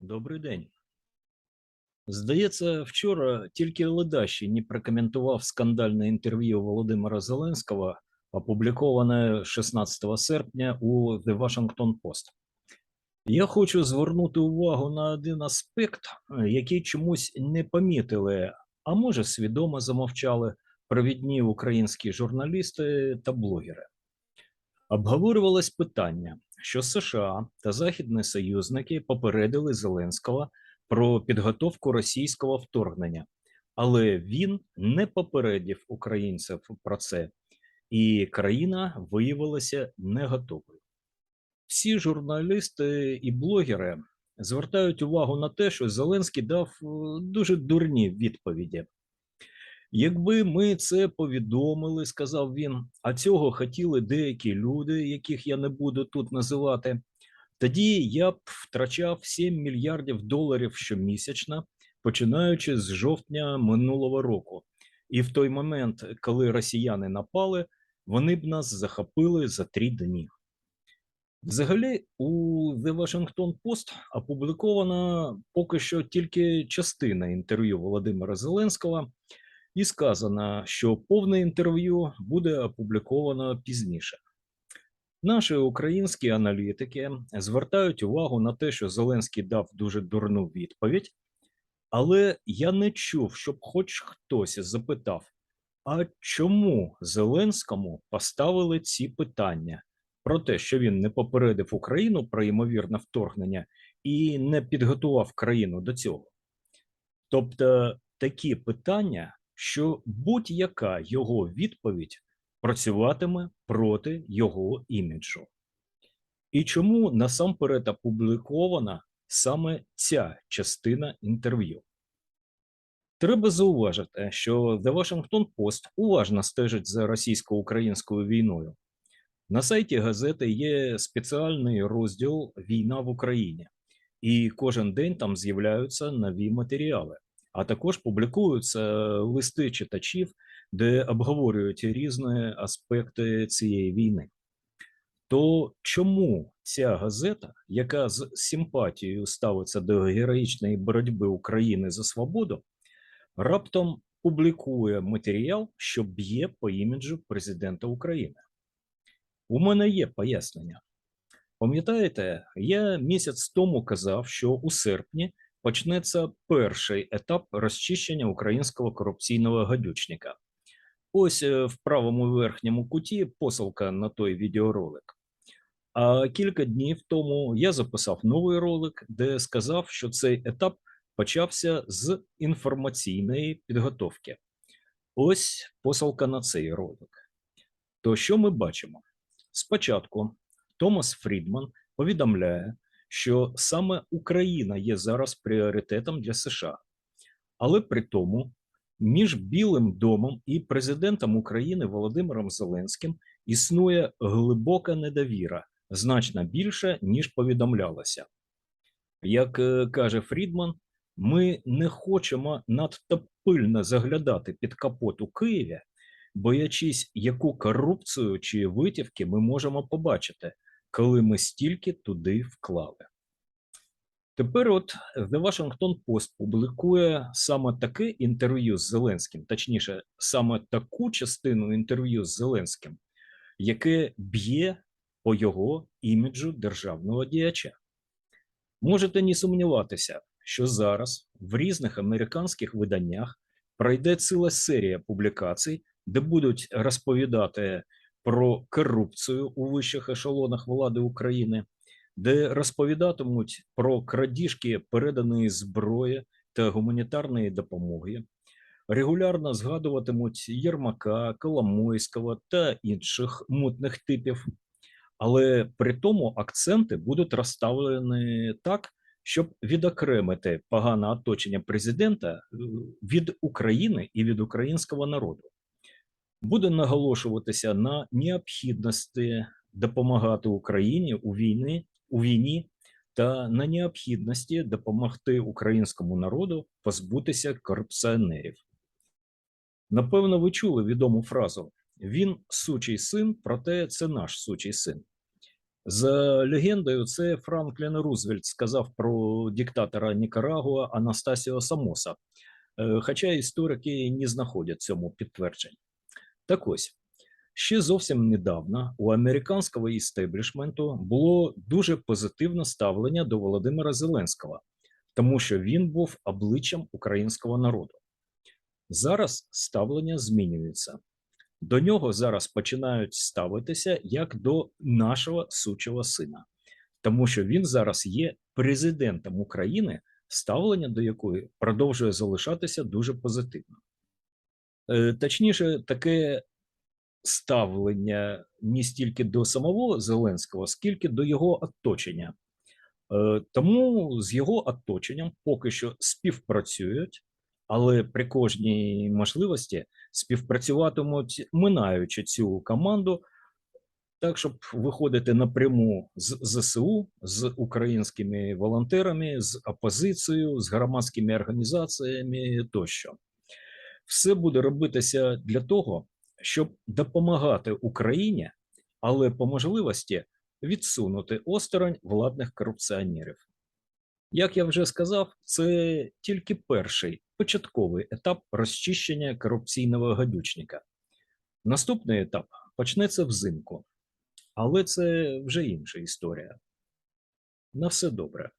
Добрий день. Здається, вчора тільки Ледащий не прокоментував скандальне інтерв'ю Володимира Зеленського, опубліковане 16 серпня у The Washington Post. Я хочу звернути увагу на один аспект, який чомусь не помітили, а може свідомо замовчали провідні українські журналісти та блогери. Обговорювалось питання, що США та західні союзники попередили Зеленського про підготовку російського вторгнення, але він не попередив українців про це, і країна виявилася не готовою. Всі журналісти і блогери звертають увагу на те, що Зеленський дав е, дуже дурні відповіді. Якби ми це повідомили, сказав він, а цього хотіли деякі люди, яких я не буду тут називати, тоді я б втрачав 7 мільярдів доларів щомісячно, починаючи з жовтня минулого року. І в той момент, коли росіяни напали, вони б нас захопили за три дні. Взагалі, у The Washington Post опублікована поки що тільки частина інтерв'ю Володимира Зеленського, і сказано, що повне інтерв'ю буде опубліковано пізніше. Наші українські аналітики звертають увагу на те, що Зеленський дав дуже дурну відповідь, але я не чув, щоб хоч хтось запитав, а чому Зеленському поставили ці питання про те, що він не попередив Україну про ймовірне вторгнення і не підготував країну до цього. Тобто такі питання, що будь-яка його відповідь працюватиме проти його іміджу. І чому насамперед опублікована саме ця частина інтерв'ю? Треба зауважити, що The Washington Post уважно стежить за російсько-українською війною. На сайті газети є спеціальний розділ Війна в Україні, і кожен день там з'являються нові матеріали, а також публікуються листи читачів, де обговорюють різні аспекти цієї війни. То чому ця газета, яка з симпатією ставиться до героїчної боротьби України за свободу, раптом публікує матеріал, що б'є по іміджу президента України? У мене є пояснення. Пам'ятаєте, я місяць тому казав, що у серпні почнеться перший етап розчищення українського корупційного гадючника. Ось е, в правому верхньому куті посилка на той відеоролик. А кілька днів тому я записав новий ролик, де сказав, що цей етап почався з інформаційної підготовки. Ось посилка на цей ролик. То що ми бачимо? Спочатку Томас Фрідман повідомляє, що саме Україна є зараз пріоритетом для США, але при тому між Білим домом і президентом України Володимиром Зеленським існує глибока недовіра, значно більша, ніж повідомлялося. Як е, каже Фрідман, ми не хочемо надто пильно заглядати під капот у Києві, боячись, яку корупцію чи витівки ми можемо побачити, коли ми стільки туди вклали. Тепер, от The Washington Post публікує саме таке інтерв'ю з Зеленським, точніше, саме таку частину інтерв'ю з Зеленським, яке б'є по його іміджу державного діяча. Можете не сумніватися, що зараз в різних американських виданнях пройде ціла серія публікацій, де будуть розповідати про корупцію у вищих ешелонах влади України, де розповідатимуть про крадіжки переданої зброї та гуманітарної допомоги, регулярно згадуватимуть Єрмака, Коломойського та інших мутних типів, але при тому акценти будуть розставлені так, щоб відокремити погане оточення президента е, від України і від українського народу. Буде наголошуватися на необхідності допомагати Україні у війні у війні та на необхідності допомогти українському народу позбутися корупціонерів. Напевно, ви чули відому фразу: він сучий син, проте це наш сучий син. За легендою, це Франклін Рузвельт сказав про диктатора Нікарагуа Анастасіо Самоса, е, хоча історики не знаходять цьому підтверджень. Так ось, ще зовсім недавно у американського істеблішменту було дуже позитивне ставлення до Володимира Зеленського, тому що він був обличчям українського народу. Зараз ставлення змінюється. До нього зараз починають ставитися як до нашого сучого сина, тому що він зараз є президентом України, ставлення до якої продовжує залишатися дуже позитивно. Е, Точніше, таке ставлення не стільки до самого Зеленського, скільки до його оточення. Е, Тому з його оточенням поки що співпрацюють, але при кожній можливості співпрацюватимуть, минаючи цю команду, так, щоб виходити напряму з ЗСУ, з українськими волонтерами, з опозицією, з громадськими організаціями тощо. Все буде робитися для того, щоб допомагати Україні, але по можливості відсунути осторонь владних корупціонерів. Як я вже сказав, це тільки перший початковий етап розчищення корупційного гадючника. Наступний етап почнеться взимку, але це вже інша історія. На все добре.